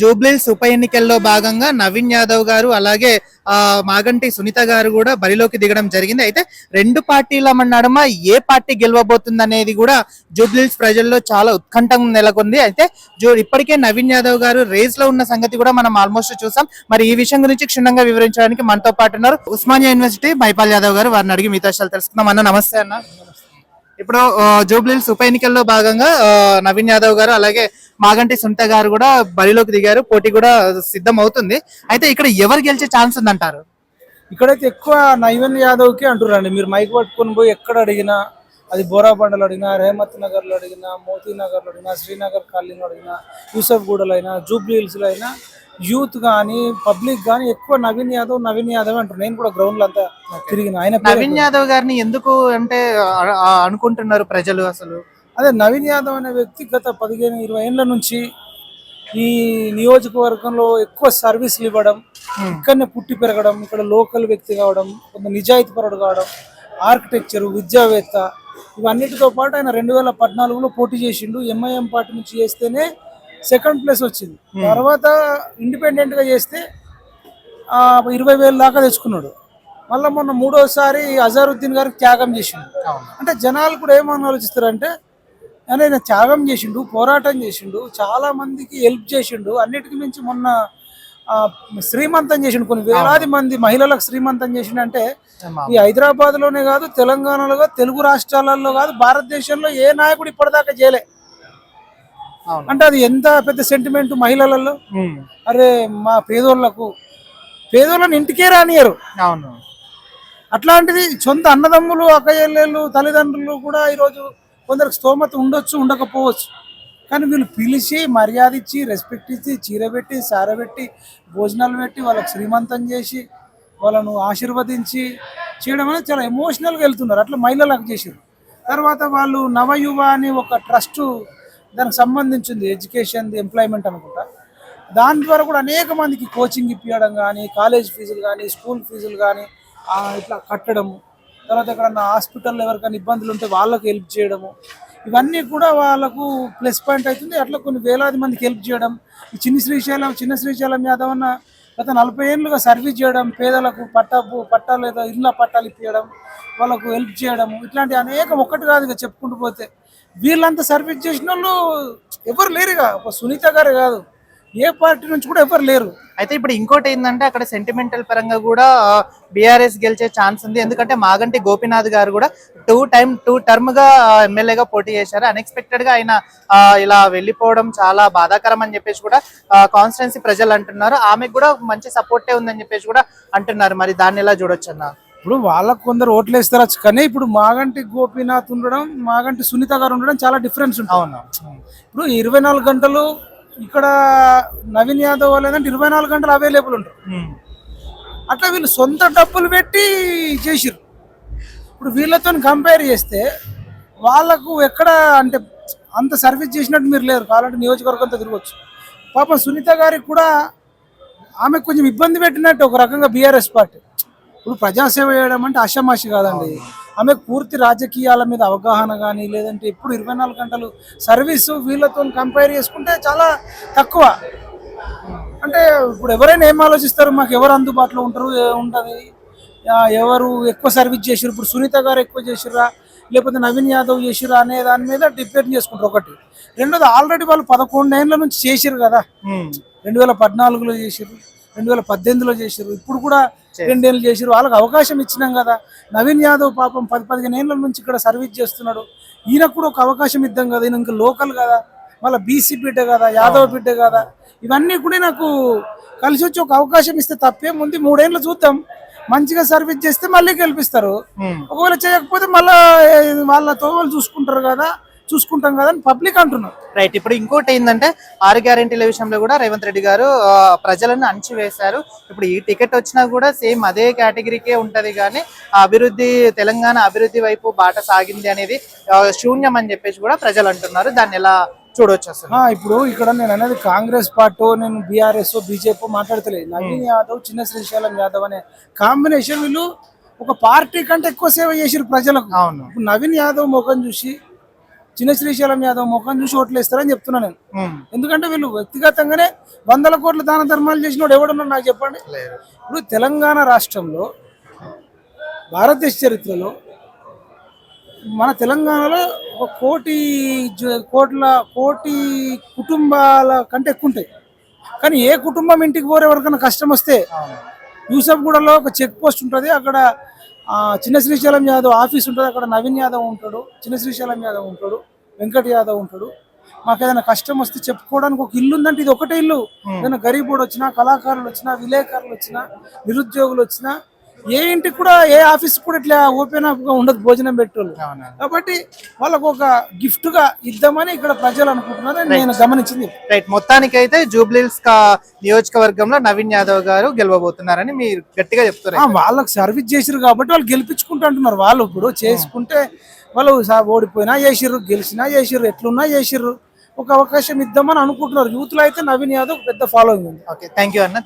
జూబ్లీస్ ఉప ఎన్నికల్లో భాగంగా నవీన్ యాదవ్ గారు అలాగే ఆ, మాగంటి సునీత గారు కూడా బరిలోకి దిగడం జరిగింది. అయితే రెండు పార్టీల నడుమ ఏ పార్టీ గెలవబోతుంది అనేది కూడా జూబ్లీస్ ప్రజల్లో చాలా ఉత్కంఠం నెలకొంది. అయితే జూ ఇప్పటికే నవీన్ యాదవ్ గారు రేస్లో ఉన్న సంగతి కూడా మనం ఆల్మోస్ట్ చూసాం. మరి ఈ విషయం గురించి క్షుణ్ణంగా వివరించడానికి మనతో పాటు ఉన్నారు ఉస్మానియా యూనివర్సిటీ మైపాల్ యాదవ్ గారు. వారిని అడిగి మిగతా విషయాలు తెలుసుకుందాం. అన్న నమస్తే అన్న. ఇప్పుడు ఆ, జూబ్లీహిల్స్ ఉప ఎన్నికల్లో భాగంగా నవీన్ యాదవ్ గారు అలాగే మాగంటి సునీత గారు కూడా బరిలోకి దిగారు. పోటీ కూడా సిద్ధం అవుతుంది అయితే ఇక్కడ ఎవరు గెలిచే ఛాన్స్ ఉందంటారు? ఇక్కడైతే ఎక్కువ నైవన్ యాదవ్కి అంటున్నారండి మీరు మైక్ పట్టుకొని పోయి ఎక్కడ అడిగినా అది బోరాబండలో అడిగినా రేమత్ నగర్లో అడిగినా మోతీ నగర్లో అడిగినా శ్రీనగర్ కాలనీలో అడిగినా యూసఫ్ గూడలో అయినా జూబ్లీ హిల్స్లో అయినా యూత్ కానీ పబ్లిక్ కానీ ఎక్కువ నవీన్ యాదవ్ నవీన్ యాదవ్ అంటారు నేను కూడా గ్రౌండ్లో అంతా తిరిగిన. ఆయన నవీన్ యాదవ్ గారిని ఎందుకు అంటే అనుకుంటున్నారు ప్రజలు అసలు? అదే నవీన్ యాదవ్ అనే వ్యక్తి గత పదిహేను ఇరవై ఏళ్ళ నుంచి ఈ నియోజకవర్గంలో ఎక్కువ సర్వీసులు ఇవ్వడం ఇక్కడనే పుట్టి పెరగడం ఇక్కడ లోకల్ వ్యక్తి కావడం కొంత నిజాయితీ పరుడు కావడం ఆర్కిటెక్చర్ విద్యావేత్త ఇవన్నిటితో పాటు ఆయన రెండు వేల పద్నాలుగులో పోటీ చేసిండు. ఎంఐఎం పార్టీ నుంచి చేస్తేనే సెకండ్ ప్లేస్ వచ్చింది. తర్వాత ఇండిపెండెంట్గా చేస్తే ఇరవై వేలు దాకా తెచ్చుకున్నాడు. మళ్ళీ మొన్న మూడోసారి అజారుద్దీన్ గారికి త్యాగం చేసిండు. అంటే జనాలు కూడా ఏమని ఆలోచిస్తారంటే ఆయన త్యాగం చేసిండు పోరాటం చేసిండు చాలా మందికి హెల్ప్ చేసిండు. అన్నిటికీ మించి మొన్న శ్రీమంతం చేసిండు కొన్ని వేలాది మంది మహిళలకు శ్రీమంతం చేసిండు అంటే ఈ హైదరాబాద్లోనే కాదు తెలంగాణలో కాదు తెలుగు రాష్ట్రాలలో కాదు భారతదేశంలో ఏ నాయకుడు ఇప్పటిదాకా చేయలే. అంటే అది ఎంత పెద్ద సెంటిమెంట్ మహిళలలో? అరే మా పేదోళ్ళకు పేదోళ్ళని ఇంటికే రానియరు. అవును. అట్లాంటిది సొంత అన్నదమ్ములు అక్కయ్యలు తల్లిదండ్రులు కూడా ఈరోజు కొందరికి స్తోమత ఉండొచ్చు ఉండకపోవచ్చు. కానీ వీళ్ళు పిలిచి మర్యాద ఇచ్చి రెస్పెక్ట్ ఇచ్చి చీర పెట్టి భోజనాలు పెట్టి వాళ్ళకి శ్రీమంతం చేసి వాళ్ళను ఆశీర్వదించి చేయడం అనేది చాలా ఎమోషనల్గా వెళ్తున్నారు. అట్లా మహిళలకు చేసారు తర్వాత వాళ్ళు నవయువ అని ఒక ట్రస్ట్ దానికి సంబంధించింది ఎడ్యుకేషన్ ఎంప్లాయ్మెంట్ అనుకుంటా. దాని ద్వారా కూడా అనేక మందికి కోచింగ్ ఇప్పించడం కానీ కాలేజ్ ఫీజులు కానీ స్కూల్ ఫీజులు కానీ ఇట్లా కట్టడము తర్వాత ఎక్కడన్నా హాస్పిటల్లో ఎవరికైనా ఇబ్బందులు ఉంటే వాళ్ళకి హెల్ప్ చేయడము. ఇవన్నీ కూడా వాళ్ళకు ప్లస్ పాయింట్ అవుతుంది. అట్లా కొన్ని వేలాది మందికి హెల్ప్ చేయడం. ఈ చిన్న శ్రీశైలం చిన్న శ్రీశైలం యాదవ్ అన్న గత నలభై ఏళ్ళుగా సర్వీస్ చేయడం పేదలకు పట్టా పట్టాలు లేదా ఇళ్ళ పట్టాలు ఇప్పించడం వాళ్ళకు హెల్ప్ చేయడం ఇట్లాంటి అనేకం ఒక్కటి కాదు ఇక చెప్పుకుంటూ పోతే. వీళ్ళంతా సర్వీస్ చేసిన వాళ్ళు ఎవరు లేరుగా? ఒక సునీత గారే కాదు. ఏ పార్టీ నుంచి కూడా ఎవరు లేరు. అయితే ఇప్పుడు ఇంకోటి ఏంటంటే అక్కడ సెంటిమెంటల్ పరంగా కూడా బీఆర్ఎస్ గెలిచే ఛాన్స్ ఉంది. ఎందుకంటే మాగంటి గోపీనాథ్ గారు కూడా టూ టైం టూ టర్మ్గా ఎమ్మెల్యేగా పోటీ చేశారు. అన్ఎక్స్పెక్టెడ్గా ఆయన ఇలా వెళ్ళిపోవడం చాలా బాధాకరం అని చెప్పేసి కూడా కాన్స్టిట్యున్సీ ప్రజలు అంటున్నారు. ఆమెకు కూడా మంచి సపోర్టే ఉందని చెప్పేసి కూడా అంటున్నారు. మరి దాన్ని ఎలా చూడొచ్చు అన్న? ఇప్పుడు వాళ్ళకు కొందరు ఓట్లు వేస్తారు. కానీ ఇప్పుడు మాగంటి గోపీనాథ్ ఉండడం మాగంటి సునీత గారు ఉండడం చాలా డిఫరెన్స్ ఉంటుంది. అవును. ఇప్పుడు ఇరవై నాలుగు గంటలు ఇక్కడ నవీన్ యాదవ్ వాళ్ళు ఏంటంటే ఇరవై నాలుగు గంటలు అవైలబుల్ ఉంటారు. అట్లా వీళ్ళు సొంత డబ్బులు పెట్టి చేసిర్రు. ఇప్పుడు వీళ్ళతో కంపేర్ చేస్తే వాళ్ళకు ఎక్కడ అంటే అంత సర్వీస్ చేసినట్టు మీరు లేరు. కావాలంటే నియోజకవర్గంతో తిరగచ్చు. పాపం సునీత గారికి కూడా ఆమె కొంచెం ఇబ్బంది పెట్టినట్టు ఒక రకంగా బీఆర్ఎస్ పార్టీ. ఇప్పుడు ప్రజాసేవ చేయడం అంటే అషమాషి కాదండి. ఆమెకు పూర్తి రాజకీయాల మీద అవగాహన కానీ లేదంటే ఇప్పుడు ఇరవై నాలుగు గంటలు సర్వీసు వీళ్ళతో కంపేర్ చేసుకుంటే చాలా తక్కువ. అంటే ఇప్పుడు ఎవరైనా ఏం ఆలోచిస్తారు? మాకు ఎవరు అందుబాటులో ఉంటారు? ఉంటది ఎవరు ఎక్కువ సర్వీస్ చేసిరు ఇప్పుడు సునీత గారు ఎక్కువ చేసిర్రా? లేకపోతే నవీన్ యాదవ్ చేసిరా అనే దాని మీద డిపెండ్ చేసుకుంటారు ఒకటి. రెండోది ఆల్రెడీ వాళ్ళు పదకొండు ఏళ్ళ నుంచి చేసిరు కదా. రెండు వేల పద్నాలుగులో చేసిర్రు రెండు వేల పద్దెనిమిదిలో చేసిర్రు. ఇప్పుడు కూడా రెండేళ్ళు చేసిర్రు వాళ్ళకి అవకాశం ఇచ్చినాం కదా. నవీన్ యాదవ్ పాపం పది పదిహేను ఏళ్ళ నుంచి ఇక్కడ సర్వీస్ చేస్తున్నాడు. ఈయనకు కూడా ఒక అవకాశం ఇద్దాం కదా. ఈయన ఇంకా లోకల్ కదా. మళ్ళీ బీసీ బిడ్డ కదా యాదవ్ బిడ్డ కదా. ఇవన్నీ కూడా నాకు కలిసి వచ్చి ఒక అవకాశం ఇస్తే తప్పేముంది మూడేళ్ళు చూద్దాం. మంచిగా సర్వీస్ చేస్తే మళ్ళీ గెలిపిస్తారు. ఒకవేళ చేయకపోతే మళ్ళీ వాళ్ళతో వాళ్ళు చూసుకుంటారు కదా. చూసుకుంటాం కదా అని పబ్లిక్ అంటున్నారు. రైట్ ఇప్పుడు ఇంకోటి ఏంటంటే ఆరు గ్యారెంటీల విషయంలో కూడా రేవంత్ రెడ్డి గారు ప్రజలను అణచివేశారు. ఇప్పుడు ఈ టికెట్ వచ్చినా కూడా సేమ్ అదే కేటగిరీకే ఉంటది కానీ అభివృద్ధి తెలంగాణ అభివృద్ధి వైపు బాట సాగింది అనేది శూన్యం అని చెప్పేసి కూడా ప్రజలు అంటున్నారు. దాన్ని ఎలా చూడొచ్చు అసలు? ఇప్పుడు ఇక్కడ నేను అనేది కాంగ్రెస్ పార్టీ నేను బీఆర్ఎస్ బీజేపీ మాట్లాడతలేదు. నవీన్ యాదవ్ చిన్న శ్రీశైలం యాదవ్ అనే కాంబినేషన్ వీళ్ళు ఒక పార్టీ కంటే ఎక్కువ సేవ చేసిరు ప్రజలకు. అవును. నవీన్ యాదవ్ ముఖం చూసి చిన్న శ్రీశైలం యాదవ్ ముఖం చూసి ఓట్లు వేస్తారని చెప్తున్నా నేను. ఎందుకంటే వీళ్ళు వ్యక్తిగతంగానే వందల కోట్ల దాన ధర్మాలు చేసినోడు ఎవడున్నాడు నాకు చెప్పండి. ఇప్పుడు తెలంగాణ రాష్ట్రంలో భారతదేశ చరిత్రలో మన తెలంగాణలో ఒక కోటి కోట్ల కోటి కుటుంబాల కంటే ఎక్కువ ఉంటాయి కానీ ఏ కుటుంబం ఇంటికి పోరే ఎవరికైనా కష్టం వస్తే. యూసఫ్గూడలో ఒక చెక్ పోస్ట్ ఉంటుంది అక్కడ చిన్న శ్రీశైలం యాదవ్ ఆఫీస్ ఉంటుంది అక్కడ నవీన్ యాదవ్ ఉంటాడు చిన్న శ్రీశైలం యాదవ్ ఉంటాడు వెంకట్ యాదవ్ ఉంటాడు. మాకు ఏదైనా కష్టం వస్తే చెప్పుకోవడానికి ఒక ఇల్లు ఉందంటే ఇది ఒకటే ఇల్లు. ఏదైనా గరీబోడు వచ్చినా కళాకారులు వచ్చినా విలేకరులు వచ్చినా నిరుద్యోగులు వచ్చినా ఏ ఇంటికి కూడా ఏ ఆఫీస్ కూడా ఇట్లా ఓపెన్ అప్గా ఉండదు భోజనం పెట్టేవాళ్ళు. కాబట్టి వాళ్ళకు ఒక గిఫ్ట్గా ఇద్దామని ఇక్కడ ప్రజలు అనుకుంటున్నారు నేను గమనించింది. రైట్ మొత్తానికి అయితే జూబ్లీల్స్ కా- నియోజకవర్గంలో నవీన్ యాదవ్ గారు గెలవబోతున్నారని మీరు గట్టిగా చెప్తారు ఆ, వాళ్ళకి సర్వీస్ చేసిరు కాబట్టి వాళ్ళు గెలిపించుకుంటూ అంటున్నారు. వాళ్ళు ఇప్పుడు చేసుకుంటే వాళ్ళు ఓడిపోయినా చేసిర్రు గెలిచినా చేసిర్రు ఎట్లున్నా చేసిర్రు. ఒక అవకాశం ఇద్దామని అనుకుంటున్నారు. యూత్లో అయితే నవీన్ యాదవ్ పెద్ద ఫాలోయింగ్ ఉంది. ఓకే థ్యాంక్ యూ అన్న.